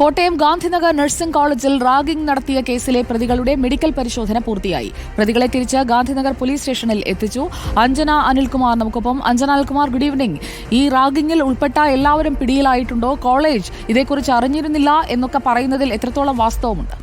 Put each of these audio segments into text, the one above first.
Kottayam Gandhinagar nursing കോളേജിൽ ragging നടത്തിയ കേസിലെ പ്രതികളുടെ മെഡിക്കൽ പരിശോധന പൂർത്തിയായി. പ്രതികളെ തിരിച്ച് ഗാന്ധിനഗർ പോലീസ് സ്റ്റേഷനിൽ എത്തിച്ചു. അഞ്ജന അനിൽകുമാർ നമുക്കൊപ്പം. അഞ്ജന അനിൽകുമാർ ഗുഡ് ഈവനിംഗ് ഈ റാഗിംഗിൽ ഉൾപ്പെട്ട എല്ലാവരും പിടിയിലായിട്ടുണ്ടോ? കോളേജ് ഇതേക്കുറിച്ച് അറിഞ്ഞിരുന്നില്ല എന്നൊക്കെ പറയുന്നതിൽ എത്രത്തോളം വാസ്തവമുണ്ട്?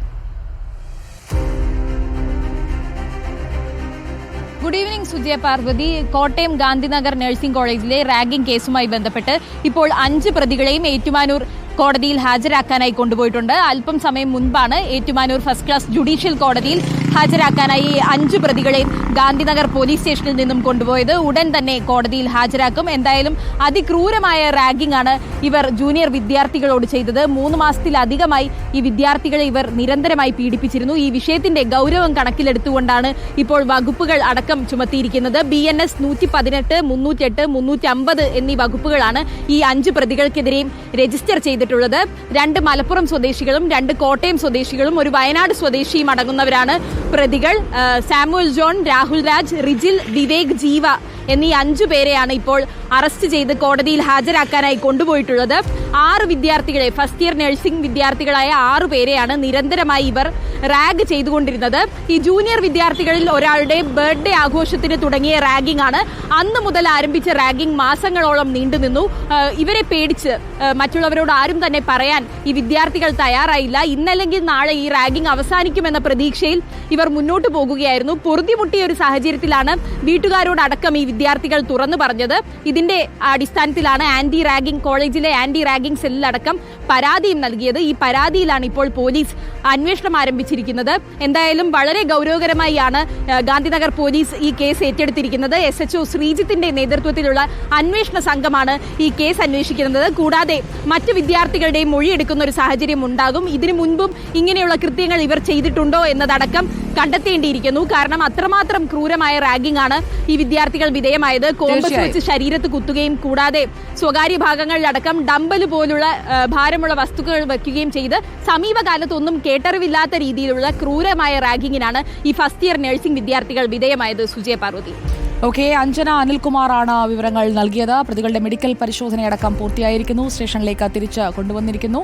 Good evening Sujaya Parvathy. Kottayam Gandhinagar nursing കോളേജിലെ റാഗിംഗ് കേസുമായി ബന്ധപ്പെട്ട് ഇപ്പോൾ അഞ്ച് പ്രതികളെയും ഏറ്റുമാനൂർ കോടതിയിൽ ഹാജരാക്കാനായി കൊണ്ടുപോയിട്ടുണ്ട്. അല്പം സമയം മുൻപാണ് ഏറ്റുമാനൂർ ഫസ്റ്റ് ക്ലാസ് ജുഡീഷ്യൽ കോടതിയിൽ ഹാജരാക്കാനായി അഞ്ച് പ്രതികളെ ഗാന്ധിനഗർ പോലീസ് സ്റ്റേഷനിൽ നിന്നും കൊണ്ടുപോയത്. ഉടൻ തന്നെ കോടതിയിൽ ഹാജരാക്കും. എന്തായാലും അതിക്രൂരമായ റാഗിംഗ് ആണ് ഇവർ ജൂനിയർ വിദ്യാർത്ഥികളോട് ചെയ്തത്. മൂന്ന് മാസത്തിലധികമായി ഈ വിദ്യാർത്ഥികളെ ഇവർ നിരന്തരമായി പീഡിപ്പിച്ചിരുന്നു. ഈ വിഷയത്തിന്റെ ഗൗരവം കണക്കിലെടുത്തുകൊണ്ടാണ് ഇപ്പോൾ വകുപ്പുകൾ അടക്കം ചുമത്തിയിരിക്കുന്നത്. ബി എൻ എസ് നൂറ്റി പതിനെട്ട് മുന്നൂറ്റെട്ട് മുന്നൂറ്റി അമ്പത് എന്നീ വകുപ്പുകളാണ് ഈ അഞ്ച് പ്രതികൾക്കെതിരെയും രജിസ്റ്റർ ചെയ്തിട്ടുള്ളത്. രണ്ട് മലപ്പുറം സ്വദേശികളും രണ്ട് കോട്ടയം സ്വദേശികളും ഒരു വയനാട് സ്വദേശിയും അടങ്ങുന്നവരാണ് പ്രതികൾ സാമുവൽ ജോൺ രാഹുൽ രാജ് റിജിൽ വിവേക് ജീവ എന്നീ അഞ്ചു പേരെയാണ് ഇപ്പോൾ അറസ്റ്റ് ചെയ്ത് കോടതിയിൽ ഹാജരാക്കാനായി കൊണ്ടുപോയിട്ടുള്ളത്. ആറ് വിദ്യാർത്ഥികളെ ഫസ്റ്റ് ഇയർ നഴ്സിംഗ് വിദ്യാർത്ഥികളായ ആറു പേരെയാണ് നിരന്തരമായി ഇവർ റാഗ് ചെയ്തുകൊണ്ടിരുന്നത്. ഈ ജൂനിയർ വിദ്യാർത്ഥികളിൽ ഒരാളുടെ ബർത്ത്ഡേ ആഘോഷത്തിന് തുടങ്ങിയ റാഗിംഗ് ആണ്. അന്ന് മുതൽ ആരംഭിച്ച റാഗിംഗ് മാസങ്ങളോളം നീണ്ടുനിന്നു ഇവരെ പേടിച്ച് മറ്റുള്ളവരോട് ആരും തന്നെ പറയാൻ ഈ വിദ്യാർത്ഥികൾ തയ്യാറായില്ല. ഇന്നല്ലെങ്കിൽ നാളെ ഈ റാഗിംഗ് അവസാനിക്കുമെന്ന പ്രതീക്ഷയിൽ ഇവർ മുന്നോട്ട് പോകുകയായിരുന്നു. പൊറുതിമുട്ടിയ ഒരു സാഹചര്യത്തിലാണ് വീട്ടുകാരോടടക്കം ഈ വിദ്യാർത്ഥികൾ തുറന്നു പറഞ്ഞത് ഇതിന്റെ അടിസ്ഥാനത്തിലാണ് ആന്റി റാഗിംഗ് കോളേജിലെ ആന്റി റാഗിംഗ് സെല്ലിലടക്കം പരാതിയും നൽകിയത്. ഈ പരാതിയിലാണ് ഇപ്പോൾ പോലീസ് അന്വേഷണം ആരംഭിച്ചിരിക്കുന്നത്. എന്തായാലും വളരെ ഗൗരവകരമായാണ് ഗാന്ധിനഗർ പോലീസ് ഈ കേസ് ഏറ്റെടുത്തിരിക്കുന്നത്. എസ് എച്ച് ശ്രീജിത്തിന്റെ നേതൃത്വത്തിലുള്ള അന്വേഷണ സംഘമാണ് ഈ കേസ് അന്വേഷിക്കുന്നത്. കൂടാതെ മറ്റ് വിദ്യാർത്ഥികളുടെയും മൊഴിയെടുക്കുന്ന ഒരു സാഹചര്യം ഉണ്ടാകും. ഇതിനു മുൻപും ഇങ്ങനെയുള്ള കൃത്യങ്ങൾ ഇവർ ചെയ്തിട്ടുണ്ടോ എന്നതടക്കം കണ്ടെത്തേണ്ടിയിരിക്കുന്നു. കാരണം അത്രമാത്രം ക്രൂരമായ റാഗിംഗ് ആണ് ഈ വിദ്യാർത്ഥികൾ വിധേയമായത്. കോമ്പസ് വെച്ച് ശരീരത്ത് കുത്തുകയും കൂടാതെ സ്വകാര്യ ഭാഗങ്ങളിലടക്കം ഡമ്പൽ പോലുള്ള ആ, ഭാരമുള്ള വസ്തുക്കൾ വയ്ക്കുകയും ചെയ്ത് സമീപകാലത്തൊന്നും കേട്ടറിവില്ലാത്ത രീതിയിലുള്ള ക്രൂരമായ റാഗിങ്ങിനാണ് ഈ ഫസ്റ്റ് ഇയർ നഴ്സിംഗ് വിദ്യാർത്ഥികൾ വിധേയമായത് സുജയ പാർവതി. ഓക്കെ അഞ്ജന അനിൽകുമാറാണ് വിവരങ്ങൾ നൽകിയത്. പ്രതികളുടെ മെഡിക്കൽ പരിശോധനയടക്കം പൂർത്തിയായിരിക്കുന്നു. സ്റ്റേഷനിലേക്ക് തിരിച്ച് കൊണ്ടുവന്നിരിക്കുന്നു.